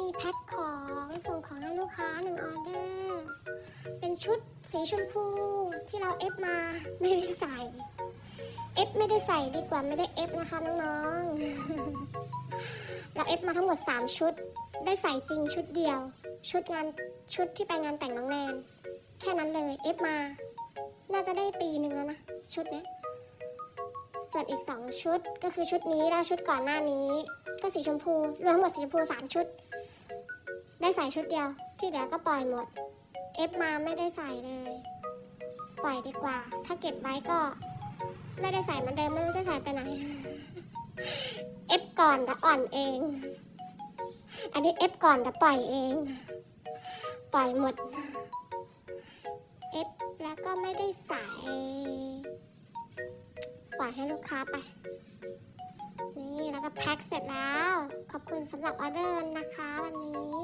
มีแพ็คของส่งของให้ลูกค้าหนึ่งออเดอร์ เป็นชุดสีชมพูที่เราเอฟมาไม่ได้ใส่ เอฟไม่ได้ใส่ดีกว่าไม่ได้เอฟนะคะน้องๆ เราเอฟมาทั้งหมด 3 ชุด ได้ใส่จริงชุดเดียว ชุดงานชุดที่ไปงานแต่งน้องแนน แค่นั้นเลยเอฟมา น่าจะได้ปีหนึ่งแล้วนะ ชุดเนี้ย ส่วนอีก 2 ชุดก็คือชุดนี้แล้วชุดก่อนหน้านี้ ก็สีชมพูรวมทั้งหมดสีชมพู 3 ชุด ได้ใส่ชุดเดียว ที่เหลือก็ปล่อยหมด เอฟมาไม่ได้ใส่เลย ปล่อยดีกว่า ถ้าเก็บไว้ก็ไม่ได้ใส่เหมือนเดิมไม่รู้จะใส่ไปไหน เอฟก่อนแล้วอ่อนเอง อันนี้เอฟก่อนแล้วปล่อยเอง ปล่อยหมด เอฟแล้วก็ไม่ได้ใส่ ปล่อยให้ลูกค้าไป นี่แล้วก็แพ็คเสร็จแล้ว ขอบคุณสำหรับออเดอร์นะคะวันนี้